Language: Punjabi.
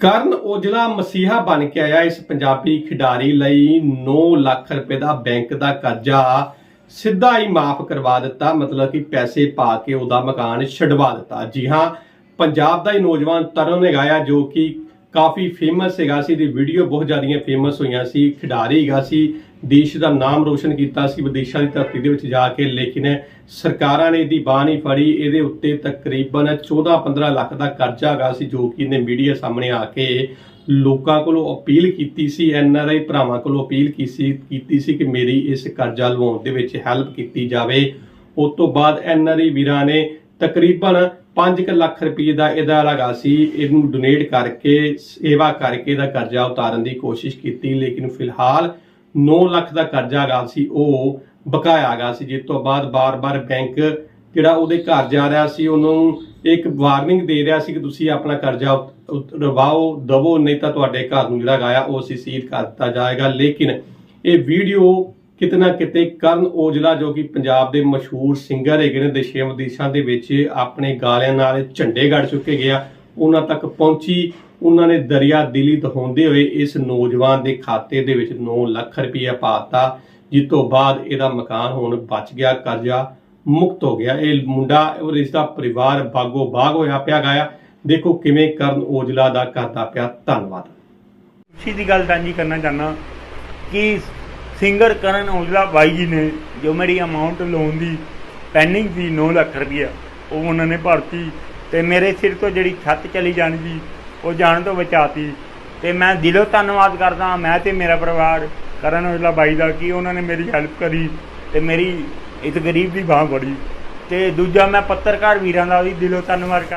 ਕਰਨ ਔਜਲਾ ਮਸੀਹਾ ਬਣ ਕੇ ਆਇਆ। ਇਸ ਪੰਜਾਬੀ ਖਿਡਾਰੀ ਲਈ 9 ਲੱਖ ਰੁਪਏ ਦਾ ਬੈਂਕ ਦਾ ਕਰਜ਼ਾ ਸਿੱਧਾ ਹੀ ਮਾਫ ਕਰਵਾ ਦਿੱਤਾ। ਮਤਲਬ ਕਿ ਪੈਸੇ ਪਾ ਕੇ ਉਹਦਾ ਮਕਾਨ ਛਡਵਾ ਦਿੱਤਾ। ਜੀ ਹਾਂ, ਪੰਜਾਬ ਦਾ ਹੀ ਨੌਜਵਾਨ ਤਰਨ ਨੇ ਗਾਇਆ ਜੋ ਕਿ ਕਾਫੀ ਫੇਮਸ ਹੈਗਾ ਸੀ ਦੀ ਵੀਡੀਓ ਬਹੁਤ ਜ਼ਿਆਦੀਆਂ ਫੇਮਸ ਹੋਈਆਂ ਸੀ, ਖਿਡਾਰੀ ਹੈਗਾ ਸੀ। ਦੇਸ਼ ਦਾ ਨਾਮ ਰੋਸ਼ਨ ਕੀਤਾ ਸੀ, ਵਿਦੇਸ਼ਾਂ ਦੀ ਧਰਤੀ ਦੇ ਵਿੱਚ ਜਾ ਕੇ, ਲੇਕਿਨ ਸਰਕਾਰਾਂ ਨੇ ਇਹਦੀ ਬਾਹ ਨਹੀਂ ਫੜੀ। ਇਹਦੇ ਉੱਤੇ ਤਕਰੀਬਨ 14-15 ਲੱਖ ਦਾ ਕਰਜ਼ਾ ਹੈਗਾ ਸੀ, ਜੋ ਕਿ ਇਹਨੇ ਮੀਡੀਆ ਸਾਹਮਣੇ ਆ ਕੇ ਲੋਕਾਂ ਕੋਲੋਂ ਅਪੀਲ ਕੀਤੀ ਸੀ ਐਨਆਰਆਈ ਭਰਾਵਾਂ ਕੋਲੋਂ ਅਪੀਲ ਕੀਤੀ ਕੀਤੀ ਸੀ ਕਿ ਮੇਰੀ ਇਸ ਕਰਜ਼ਾ ਲਵਾਉਣ ਦੇ ਵਿੱਚ ਹੈਲਪ ਕੀਤੀ ਜਾਵੇ। ਉਸ ਤੋਂ ਬਾਅਦ ਐਨਆਰਆਈ ਵੀਰਾਂ ਨੇ ਤਕਰੀਬਨ 5 ਲੱਖ ਰੁਪਏ ਦਾ ਇਹਦਾ ਲਗਾ ਸੀ, ਇਹਨੂੰ ਡੋਨੇਟ ਕਰਕੇ, ਸੇਵਾ ਕਰਕੇ ਇਹਦਾ ਕਰਜ਼ਾ ਉਤਾਰਨ ਦੀ ਕੋਸ਼ਿਸ਼ ਕੀਤੀ, ਲੇਕਿਨ ਫਿਲਹਾਲ 9 ਲੱਖ ਦਾ ਕਰਜ਼ਾ ਹੈਗਾ ਸੀ, ਉਹ ਬਕਾਇਆ ਗਿਆ ਸੀ। ਜਿਸ ਤੋਂ ਬਾਅਦ ਬਾਰ-ਬਾਰ ਬੈਂਕ ਜਿਹੜਾ ਉਹਦੇ ਘਰ ਜਾ ਰਿਹਾ ਸੀ, ਉਹਨੂੰ ਇੱਕ ਵਾਰਨਿੰਗ ਦੇ ਰਿਹਾ ਸੀ ਕਿ ਤੁਸੀਂ ਆਪਣਾ ਕਰਜ਼ਾ ਉਤ- ਉਤਰਵਾਓ ਦਵੋ, ਨਹੀਂ ਤਾਂ ਤੁਹਾਡੇ ਘਰ ਨੂੰ ਜਿਹੜਾ ਗਾਇਆ ਉਹ ਅਸੀਂ ਸੀਲ ਕਰ ਦਿੱਤਾ ਜਾਏਗਾ। ਲੇਕਿਨ ਇਹ ਵੀਡੀਓ ਕਿਤਨਾ ਕਿਤੇ ਕਰਨ ਔਜਲਾ ਜੋ ਕਿ ਪੰਜਾਬ ਦੇ ਮਸ਼ਹੂਰ ਸਿੰਗਰ ਹੈਗੇ ਨੇ ਦੇਸ਼ਾਂ ਵਿਦੇਸ਼ਾਂ ਦੇ ਵਿੱਚ ਆਪਣੇ ਗਾਲਿਆਂ ਨਾਲ ਝੰਡੇ ਗੜ ਚੁੱਕੇ ਗਿਆ ਉਹਨਾਂ ਤੱਕ ਪਹੁੰਚੀ। ਉਹਨਾਂ ਨੇ ਦਰਿਆ ਦਿਲੀ ਦਿਖਾਉਂਦੇ ਹੋਏ ਇਸ ਨੌਜਵਾਨ ਦੇ ਖਾਤੇ ਦੇ ਵਿੱਚ 9 ਲੱਖ ਰੁਪਏ ਪਾਤਾ ਜਿਸ ਤੋਂ ਬਾਅਦ ਇਹਦਾ ਮਕਾਨ ਹੁਣ ਬਚ ਗਿਆ, ਕਰਜ਼ਾ ਮੁਕਤ ਹੋ ਗਿਆ। ਇਹ ਮੁੰਡਾ ਔਰ ਇਸ ਦਾ ਪਰਿਵਾਰ ਬਾਗੋ ਬਾਗ ਹੋਇਆ ਪਿਆ ਗਿਆ ਦੇਖੋ ਕਿਵੇਂ ਕਰਨ ਔਜਲਾ ਦਾ ਕਰਦਾ ਪਿਆ। ਧੰਨਵਾਦ। ਖੁਸ਼ੀ ਦੀ ਗੱਲ ਸਾਂਝੀ ਕਰਨਾ ਚਾਹਨਾ ਕਿ ਸਿੰਗਰ ਕਰਨ ਔਜਲਾ ਬਾਈ ਜੀ ਨੇ ਜੋ ਮੇਰੀ ਅਮਾਉਂਟ ਲੋਨ ਦੀ ਪੈਂਡਿੰਗ ਸੀ 9 ਲੱਖ ਰੁਪਇਆ ਉਹ ਉਹਨਾਂ ਨੇ ਭਰਤੀ। ਤੇ ਮੇਰੇ ਸਿਰ ਤੋਂ ਜਿਹੜੀ ਛੱਤ ਚਲੀ ਜਾਣੀ ਸੀ ਉਹ ਜਾਣ ਤੋਂ ਬਚਾਤੀ। ਤੇ ਮੈਂ ਦਿਲੋਂ ਧੰਨਵਾਦ ਕਰਦਾ ਮੈਂ ਤੇ ਮੇਰਾ ਪਰਿਵਾਰ, ਕਰਨ ਔਜਲਾ ਬਾਈ ਦਾ, ਕਿ ਉਹਨਾਂ ਨੇ ਮੇਰੀ ਹੈਲਪ ਕਰੀ ਤੇ ਮੇਰੀ ਇਸ ਗਰੀਬ ਦੀ ਬਾਹ ਫੜੀ। ਤੇ ਦੂਜਾ ਮੈਂ ਪੱਤਰਕਾਰ ਵੀਰਾਂ ਦਾ ਵੀ ਦਿਲੋਂ ਧੰਨਵਾਦ ਕਰ